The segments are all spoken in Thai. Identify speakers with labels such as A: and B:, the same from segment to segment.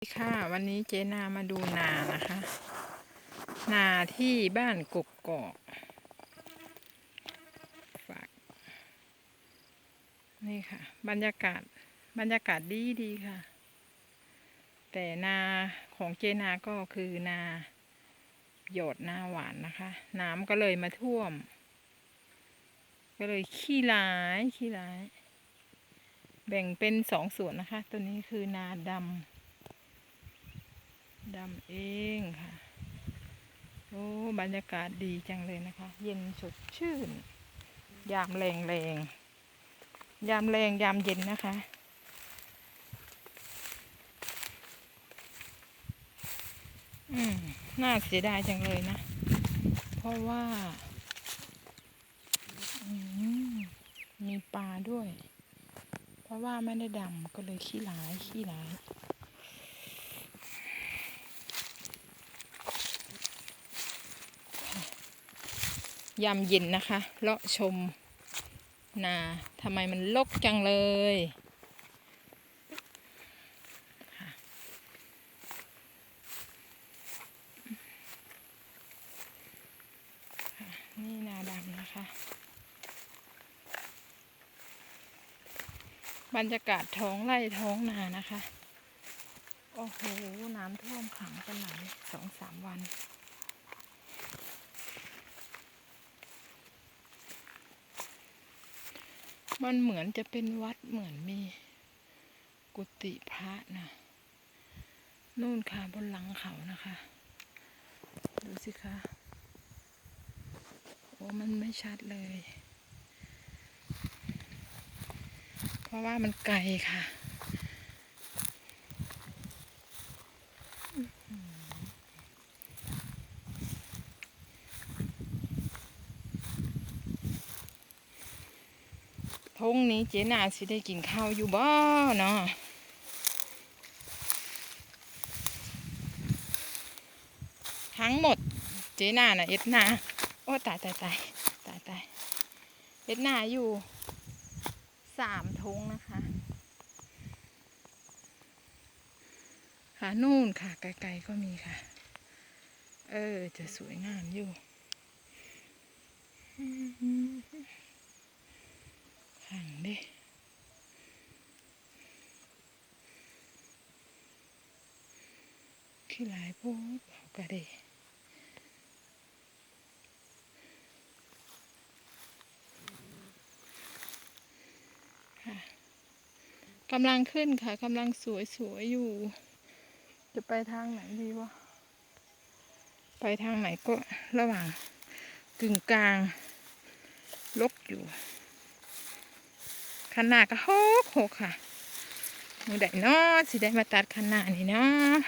A: สวัสดีค่ะวันนี้เจนามาดูนานะคะ นาที่บ้านกกกอกฝากนี่ค่ะ บรรยากาศบรรยากาศดีดีค่ะ แต่นาของเจนาก็คือนาหยดนาหวานนะคะ น้ำก็เลยมาท่วม ก็เลยขี้ร้ายขี้ร้าย แบ่งเป็นสองส่วนนะคะ ตัวนี้คือนาดำ ดำเองค่ะ โอ้ บรรยากาศดีจังเลยนะคะ เย็นสดชื่น ยามแรงแรงยามแรงยามเย็นนะคะ อืม น่าเสียดายจังเลยนะ เพราะว่ามมีปลาด้วย เพราะว่าไม่ได้ดำก็เลยขี้ร้ายขี้ร้าย ยามเย็นนะคะเลาะชมนาทำไมมันลกจังเลยค่ะนี่นาดำนะคะ บรรยากาศท้องไร่ท้องนานะคะ โอ้โห น้ำท่วมขังกันหลายสองสามวัน มันเหมือนจะเป็นวัดเหมือนมี กุฏิพระนะนู่นค่ะบนหลังเขานะคะ ดูสิคะโอ้มันไม่ชัดเลย เพราะว่ามันไกลค่ะ ทงนี้เจ๊นาสิได้กินข้าวอยู่บ่เนาะทั้งหมดเจ๊นาน่ะเอ็ดนาโอ้ตายตายตายตายตายเอ็ดนาอยู่สามทงนะคะ ค่ะนู่นค่ะ ไกลๆก็มีค่ะ เออ จะสวยงามอยู่ห่างเด้ ขี้หลายโพดเผากระเดค่ะกำลังขึ้นค่ะกำลังสวยๆอยู่ จะไปทางไหนดีวะไปทางไหนก็ระหว่างกึ่งกลางลกอยู่ขนาดก็หกหกค่ะมือใดเนาะสิได้มาตัดขนาดนี้เนาะ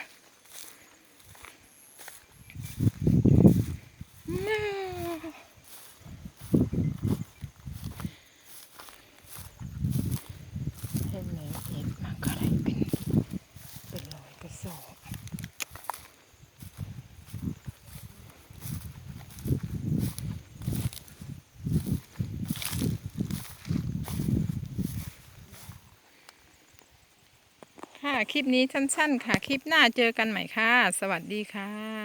A: น้าเห็นไหมเห็ดมันก็ได้เป็น เป็นรอยกระสอบ ค่ะ คลิปนี้สั้นๆ ค่ะ คลิปหน้าเจอกันใหม่ค่ะ สวัสดีค่ะ